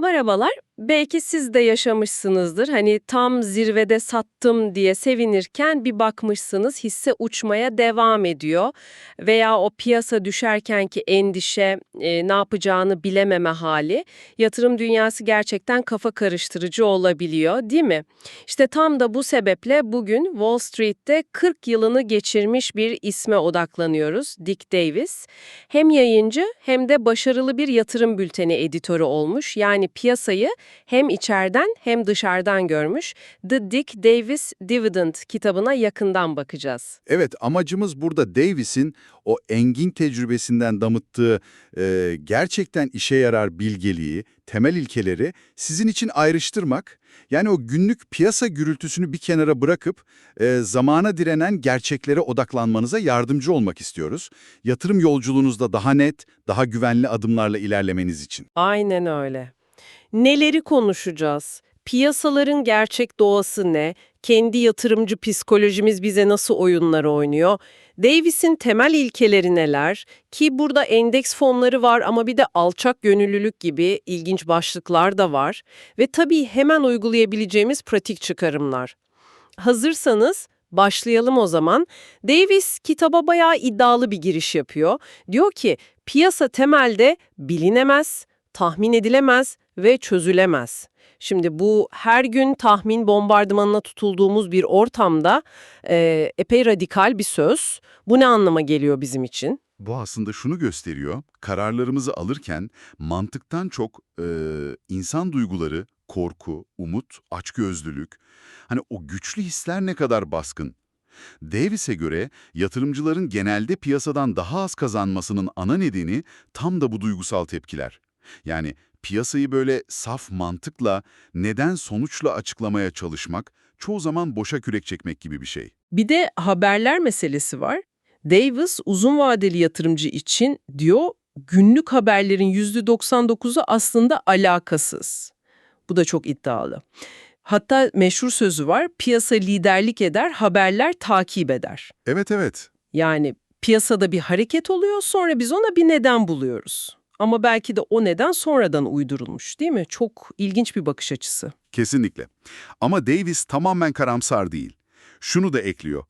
Merhabalar. Belki siz de yaşamışsınızdır. Hani tam zirvede sattım diye sevinirken bir bakmışsınız hisse uçmaya devam ediyor. Veya o piyasa düşerkenki endişe, e, ne yapacağını bilememe hali. Yatırım dünyası gerçekten kafa karıştırıcı olabiliyor, değil mi? İşte tam da bu sebeple bugün Wall Street'te 40 yılını geçirmiş bir isme odaklanıyoruz. Dick Davis. Hem yayıncı hem de başarılı bir yatırım bülteni editörü olmuş. Yani piyasayı hem içeriden hem dışarıdan görmüş. The Dick Davis Dividend kitabına yakından bakacağız. Evet, amacımız burada Davis'in o engin tecrübesinden damıttığı e, gerçekten işe yarar bilgeliği, temel ilkeleri sizin için ayrıştırmak. Yani o günlük piyasa gürültüsünü bir kenara bırakıp e, zamana direnen gerçeklere odaklanmanıza yardımcı olmak istiyoruz. Yatırım yolculuğunuzda daha net, daha güvenli adımlarla ilerlemeniz için. Aynen öyle. Neleri konuşacağız? Piyasaların gerçek doğası ne? Kendi yatırımcı psikolojimiz bize nasıl oyunlar oynuyor? Davis'in temel ilkeleri neler? Ki burada endeks fonları var ama bir de alçak gönüllülük gibi ilginç başlıklar da var. Ve tabii hemen uygulayabileceğimiz pratik çıkarımlar. Hazırsanız başlayalım o zaman. Davis kitaba bayağı iddialı bir giriş yapıyor. Diyor ki piyasa temelde bilinemez, tahmin edilemez ve çözülemez. Şimdi bu her gün tahmin bombardımanına tutulduğumuz bir ortamda e, epey radikal bir söz. Bu ne anlama geliyor bizim için? Bu aslında şunu gösteriyor, kararlarımızı alırken mantıktan çok e, insan duyguları, korku, umut, açgözlülük, hani o güçlü hisler ne kadar baskın. Davis'e göre yatırımcıların genelde piyasadan daha az kazanmasının ana nedeni tam da bu duygusal tepkiler. Yani piyasayı böyle saf mantıkla, neden sonuçla açıklamaya çalışmak çoğu zaman boşa kürek çekmek gibi bir şey. Bir de haberler meselesi var. Davis uzun vadeli yatırımcı için diyor günlük haberlerin %99'u aslında alakasız. Bu da çok iddialı. Hatta meşhur sözü var, piyasa liderlik eder, haberler takip eder. Evet evet, Yani piyasada bir hareket oluyor, sonra biz ona bir neden buluyoruz. Ama belki de o neden sonradan uydurulmuş değil mi? Çok ilginç bir bakış açısı. Kesinlikle. Ama Davis tamamen karamsar değil. Şunu da ekliyor.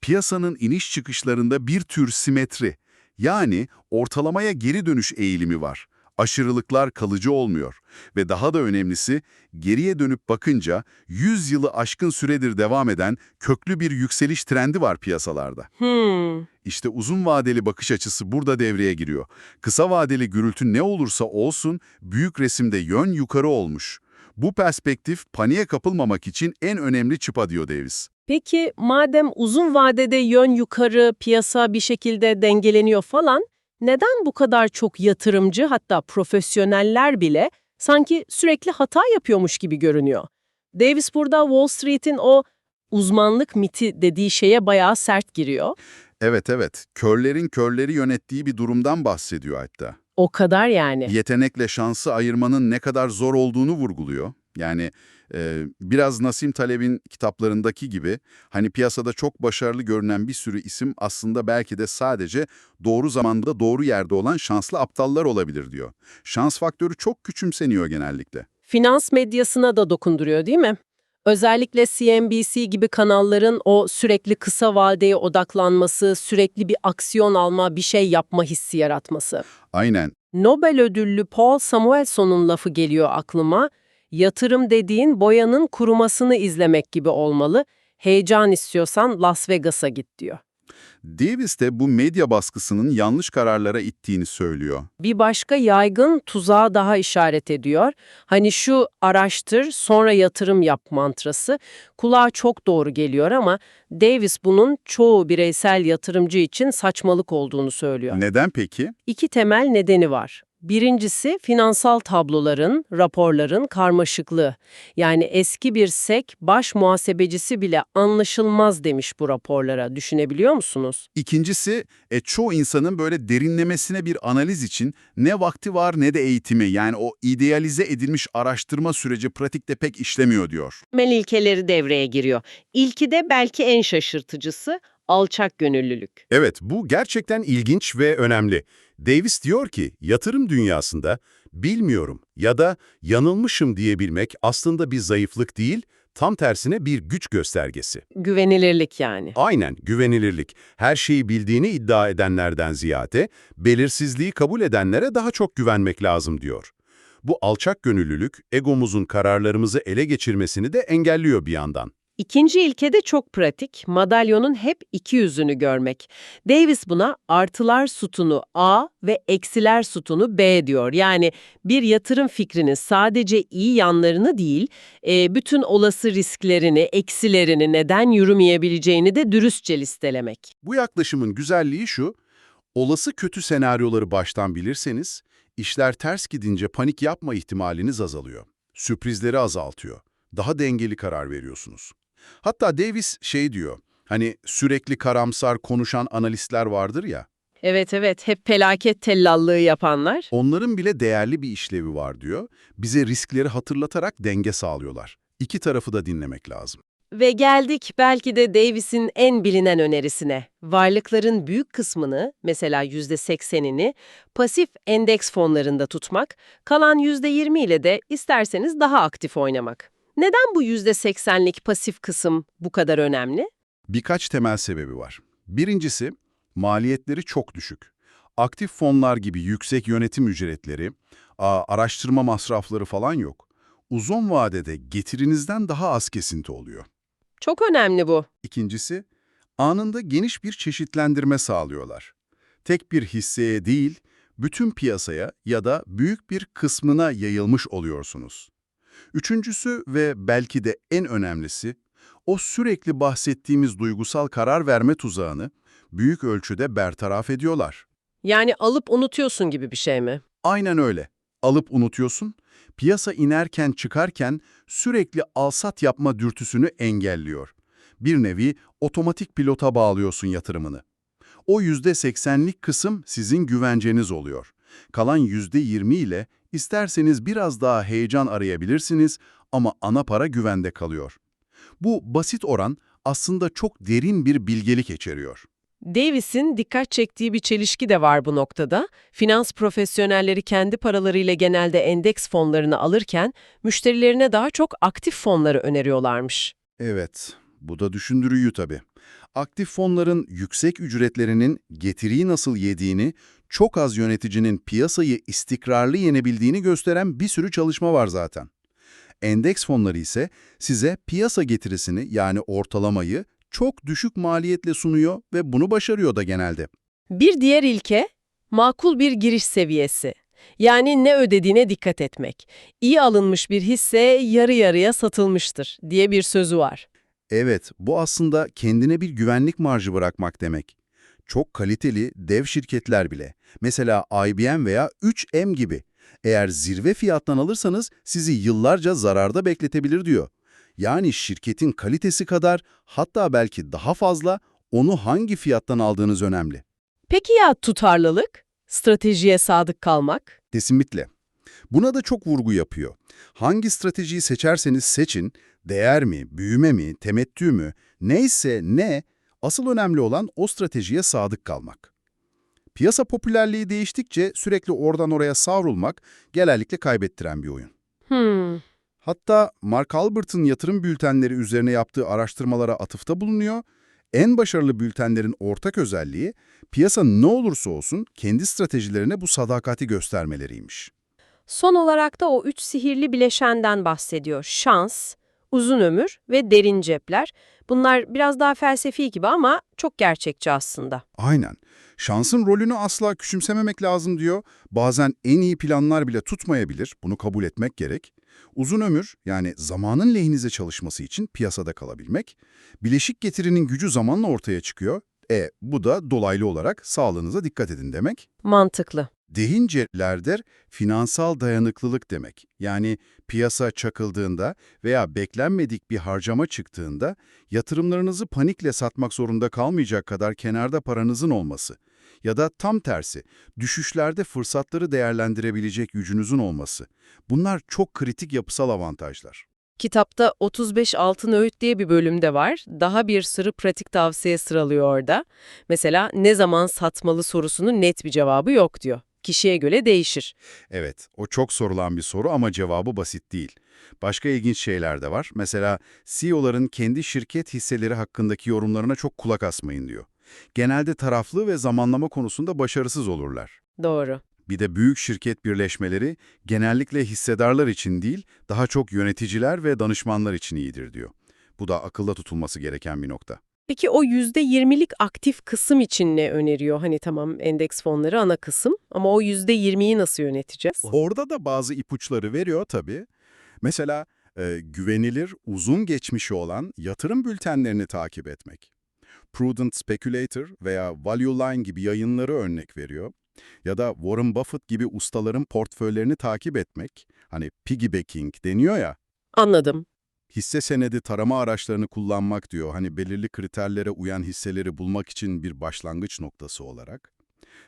Piyasanın iniş çıkışlarında bir tür simetri, yani ortalamaya geri dönüş eğilimi var. Aşırılıklar kalıcı olmuyor. Ve daha da önemlisi, geriye dönüp bakınca 100 yılı aşkın süredir devam eden köklü bir yükseliş trendi var piyasalarda. Hmm, İşte uzun vadeli bakış açısı burada devreye giriyor. Kısa vadeli gürültü ne olursa olsun büyük resimde yön yukarı olmuş. Bu perspektif paniğe kapılmamak için en önemli çıpa diyor Davis. Peki madem uzun vadede yön yukarı, piyasa bir şekilde dengeleniyor falan, neden bu kadar çok yatırımcı hatta profesyoneller bile sanki sürekli hata yapıyormuş gibi görünüyor? Davis burada Wall Street'in o uzmanlık miti dediği şeye bayağı sert giriyor. Evet evet, körlerin körleri yönettiği bir durumdan bahsediyor hatta. O kadar yani. Yetenekle şansı ayırmanın ne kadar zor olduğunu vurguluyor. Yani e, biraz Nasim Taleb'in kitaplarındaki gibi hani piyasada çok başarılı görünen bir sürü isim aslında belki de sadece doğru zamanda doğru yerde olan şanslı aptallar olabilir diyor. Şans faktörü çok küçümseniyor genellikle. Finans medyasına da dokunduruyor değil mi? Özellikle CNBC gibi kanalların o sürekli kısa vadeye odaklanması, sürekli bir aksiyon alma, bir şey yapma hissi yaratması. Aynen. Nobel ödüllü Paul Samuelson'un lafı geliyor aklıma. Yatırım dediğin boyanın kurumasını izlemek gibi olmalı. Heyecan istiyorsan Las Vegas'a git diyor. Davis de bu medya baskısının yanlış kararlara ittiğini söylüyor. Bir başka yaygın tuzağa daha işaret ediyor. Hani şu araştır sonra yatırım yap mantrası kulağa çok doğru geliyor ama Davis bunun çoğu bireysel yatırımcı için saçmalık olduğunu söylüyor. Neden peki? İki temel nedeni var. Birincisi finansal tabloların, raporların karmaşıklığı. Yani eski bir SEK baş muhasebecisi bile anlaşılmaz demiş bu raporlara. Düşünebiliyor musunuz? İkincisi, e, çoğu insanın böyle derinlemesine bir analiz için ne vakti var ne de eğitimi. Yani o idealize edilmiş araştırma süreci pratikte pek işlemiyor diyor. Temel ilkeleri devreye giriyor. İlki de belki en şaşırtıcısı alçak gönüllülük. Evet, bu gerçekten ilginç ve önemli. Davis diyor ki, yatırım dünyasında bilmiyorum ya da yanılmışım diyebilmek aslında bir zayıflık değil, tam tersine bir güç göstergesi. Güvenilirlik yani. Aynen, güvenilirlik. Her şeyi bildiğini iddia edenlerden ziyade, belirsizliği kabul edenlere daha çok güvenmek lazım diyor. Bu alçak gönüllülük, egomuzun kararlarımızı ele geçirmesini de engelliyor bir yandan. İkinci ilke de çok pratik. Madalyonun hep iki yüzünü görmek. Davis buna artılar sütunu A ve eksiler sütunu B diyor. Yani bir yatırım fikrinin sadece iyi yanlarını değil, e, bütün olası risklerini, eksilerini, neden yürümeyebileceğini de dürüstçe listelemek. Bu yaklaşımın güzelliği şu, olası kötü senaryoları baştan bilirseniz, işler ters gidince panik yapma ihtimaliniz azalıyor. Sürprizleri azaltıyor. Daha dengeli karar veriyorsunuz. Hatta Davis şey diyor, hani sürekli karamsar konuşan analistler vardır ya, Evet evet, hep felaket tellallığı yapanlar. onların bile değerli bir işlevi var diyor. Bize riskleri hatırlatarak denge sağlıyorlar. İki tarafı da dinlemek lazım. Ve geldik belki de Davis'in en bilinen önerisine. Varlıkların büyük kısmını, mesela %80'ini pasif endeks fonlarında tutmak, kalan %20 ile de isterseniz daha aktif oynamak. Neden bu %80'lik pasif kısım bu kadar önemli? Birkaç temel sebebi var. Birincisi, maliyetleri çok düşük. Aktif fonlar gibi yüksek yönetim ücretleri, araştırma masrafları falan yok. Uzun vadede getirinizden daha az kesinti oluyor. Çok önemli bu. İkincisi, anında geniş bir çeşitlendirme sağlıyorlar. Tek bir hisseye değil, bütün piyasaya ya da büyük bir kısmına yayılmış oluyorsunuz. Üçüncüsü ve belki de en önemlisi, o sürekli bahsettiğimiz duygusal karar verme tuzağını büyük ölçüde bertaraf ediyorlar. Yani alıp unutuyorsun gibi bir şey mi? Aynen öyle. Alıp unutuyorsun, piyasa inerken çıkarken sürekli alsat yapma dürtüsünü engelliyor. Bir nevi otomatik pilota bağlıyorsun yatırımını. O %80'lik kısım sizin güvenceniz oluyor. Kalan %20 ile isterseniz biraz daha heyecan arayabilirsiniz ama ana para güvende kalıyor. Bu basit oran aslında çok derin bir bilgelik içeriyor. Davis'in dikkat çektiği bir çelişki de var bu noktada. Finans profesyonelleri kendi paralarıyla genelde endeks fonlarını alırken müşterilerine daha çok aktif fonları öneriyorlarmış. Evet, bu da düşündürüyü tabii. Aktif fonların yüksek ücretlerinin getiriyi nasıl yediğini, çok az yöneticinin piyasayı istikrarlı yenebildiğini gösteren bir sürü çalışma var zaten. Endeks fonları ise size piyasa getirisini yani ortalamayı çok düşük maliyetle sunuyor ve bunu başarıyor da genelde. Bir diğer ilke, makul bir giriş seviyesi. Yani ne ödediğine dikkat etmek. İyi alınmış bir hisse yarı yarıya satılmıştır diye bir sözü var. Evet, bu aslında kendine bir güvenlik marjı bırakmak demek. Çok kaliteli dev şirketler bile, mesela IBM veya 3M gibi, eğer zirve fiyattan alırsanız sizi yıllarca zararda bekletebilir diyor. Yani şirketin kalitesi kadar, hatta belki daha fazla, onu hangi fiyattan aldığınız önemli. Peki ya tutarlılık? Stratejiye sadık kalmak? Kesinlikle. Buna da çok vurgu yapıyor. Hangi stratejiyi seçerseniz seçin, değer mi, büyüme mi, temettü mü, neyse ne, asıl önemli olan o stratejiye sadık kalmak. Piyasa popülerliği değiştikçe sürekli oradan oraya savrulmak genellikle kaybettiren bir oyun. Hmm. Hatta Mark Albert'ın yatırım bültenleri üzerine yaptığı araştırmalara atıfta bulunuyor. En başarılı bültenlerin ortak özelliği, piyasa ne olursa olsun kendi stratejilerine bu sadakati göstermeleriymiş. Son olarak da o üç sihirli bileşenden bahsediyor. Şans, uzun ömür ve derin cepler. Bunlar biraz daha felsefi gibi ama çok gerçekçi aslında. Aynen. Şansın rolünü asla küçümsememek lazım diyor. Bazen en iyi planlar bile tutmayabilir. Bunu kabul etmek gerek. Uzun ömür yani zamanın lehinize çalışması için piyasada kalabilmek. Bileşik getirinin gücü zamanla ortaya çıkıyor. E bu da dolaylı olarak sağlığınıza dikkat edin demek. Mantıklı. Dehincelerdir finansal dayanıklılık demek. Yani piyasa çakıldığında veya beklenmedik bir harcama çıktığında yatırımlarınızı panikle satmak zorunda kalmayacak kadar kenarda paranızın olması. Ya da tam tersi, düşüşlerde fırsatları değerlendirebilecek gücünüzün olması. Bunlar çok kritik yapısal avantajlar. Kitapta 35 altın öğüt diye bir bölümde var. Daha bir sürü pratik tavsiye sıralıyor orada. Mesela ne zaman satmalı sorusunun net bir cevabı yok diyor. Kişiye göre değişir. Evet, o çok sorulan bir soru ama cevabı basit değil. Başka ilginç şeyler de var. Mesela CEO'ların kendi şirket hisseleri hakkındaki yorumlarına çok kulak asmayın diyor. Genelde taraflı ve zamanlama konusunda başarısız olurlar. Doğru. Bir de büyük şirket birleşmeleri genellikle hissedarlar için değil, daha çok yöneticiler ve danışmanlar için iyidir diyor. Bu da akılda tutulması gereken bir nokta. Peki o %20'lik aktif kısım için ne öneriyor? Hani tamam endeks fonları ana kısım ama o %20'yi nasıl yöneteceğiz? Orada da bazı ipuçları veriyor tabii. Mesela e, güvenilir, uzun geçmişi olan yatırım bültenlerini takip etmek. Prudent Speculator veya Value Line gibi yayınları örnek veriyor. Ya da Warren Buffett gibi ustaların portföylerini takip etmek. Hani piggybacking deniyor ya. Anladım. Hisse senedi tarama araçlarını kullanmak diyor. Hani belirli kriterlere uyan hisseleri bulmak için bir başlangıç noktası olarak.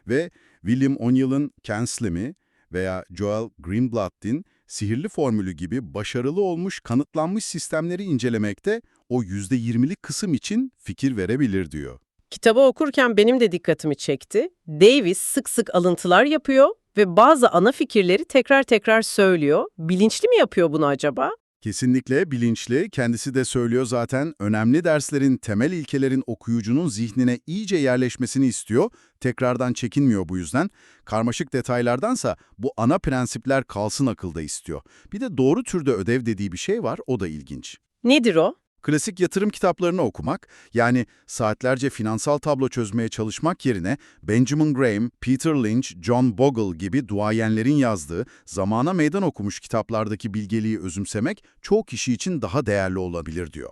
Ve William O'Neill'ın Ken Slim'i veya Joel Greenblatt'in sihirli formülü gibi başarılı olmuş, kanıtlanmış sistemleri incelemekte o %20'lik kısım için fikir verebilir diyor. Kitabı okurken benim de dikkatimi çekti. Davis sık sık alıntılar yapıyor ve bazı ana fikirleri tekrar tekrar söylüyor. Bilinçli mi yapıyor bunu acaba? Kesinlikle bilinçli, kendisi de söylüyor zaten önemli derslerin, temel ilkelerin okuyucunun zihnine iyice yerleşmesini istiyor, tekrardan çekinmiyor bu yüzden. Karmaşık detaylardansa bu ana prensipler kalsın akılda istiyor. Bir de doğru türde ödev dediği bir şey var, o da ilginç. Nedir o? Klasik yatırım kitaplarını okumak, yani saatlerce finansal tablo çözmeye çalışmak yerine Benjamin Graham, Peter Lynch, John Bogle gibi duayenlerin yazdığı, zamana meydan okumuş kitaplardaki bilgeliği özümsemek çoğu kişi için daha değerli olabilir diyor.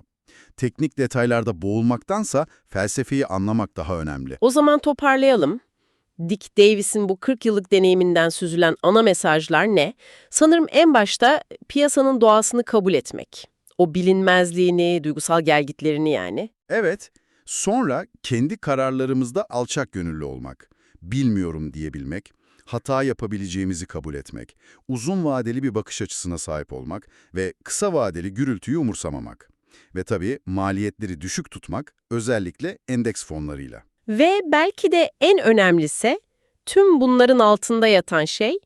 Teknik detaylarda boğulmaktansa felsefeyi anlamak daha önemli. O zaman toparlayalım. Dick Davis'in bu 40 yıllık deneyiminden süzülen ana mesajlar ne? Sanırım en başta piyasanın doğasını kabul etmek. O bilinmezliğini, duygusal gelgitlerini yani. Evet, sonra kendi kararlarımızda alçak gönüllü olmak, bilmiyorum diyebilmek, hata yapabileceğimizi kabul etmek, uzun vadeli bir bakış açısına sahip olmak ve kısa vadeli gürültüyü umursamamak. Ve tabii maliyetleri düşük tutmak, özellikle endeks fonlarıyla. Ve belki de en önemlisi tüm bunların altında yatan şey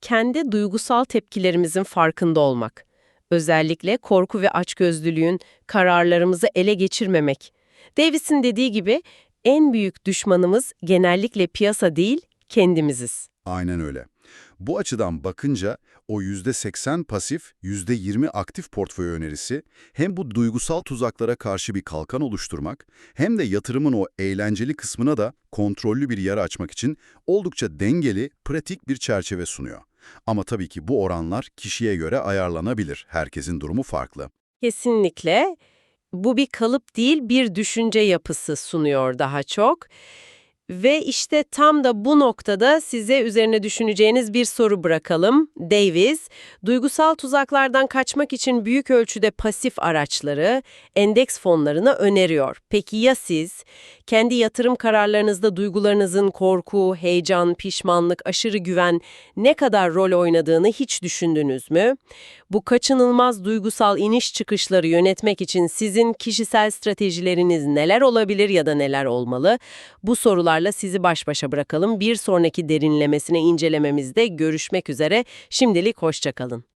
kendi duygusal tepkilerimizin farkında olmak. Özellikle korku ve açgözlülüğün kararlarımızı ele geçirmemek. Davis'in dediği gibi en büyük düşmanımız genellikle piyasa değil, kendimiziz. Aynen öyle. Bu açıdan bakınca o %80 pasif, %20 aktif portföy önerisi hem bu duygusal tuzaklara karşı bir kalkan oluşturmak hem de yatırımın o eğlenceli kısmına da kontrollü bir yer açmak için oldukça dengeli, pratik bir çerçeve sunuyor. Ama tabii ki bu oranlar kişiye göre ayarlanabilir. Herkesin durumu farklı. Kesinlikle. Bu bir kalıp değil, bir düşünce yapısı sunuyor daha çok. Ve işte tam da bu noktada size üzerine düşüneceğiniz bir soru bırakalım. Davis, duygusal tuzaklardan kaçmak için büyük ölçüde pasif araçları, endeks fonlarını öneriyor. Peki ya siz? Kendi yatırım kararlarınızda duygularınızın korku, heyecan, pişmanlık, aşırı güven ne kadar rol oynadığını hiç düşündünüz mü? Bu kaçınılmaz duygusal iniş çıkışları yönetmek için sizin kişisel stratejileriniz neler olabilir ya da neler olmalı? Bu sorularla sizi baş başa bırakalım. Bir sonraki derinlemesine incelememizde görüşmek üzere. Şimdilik hoşçakalın.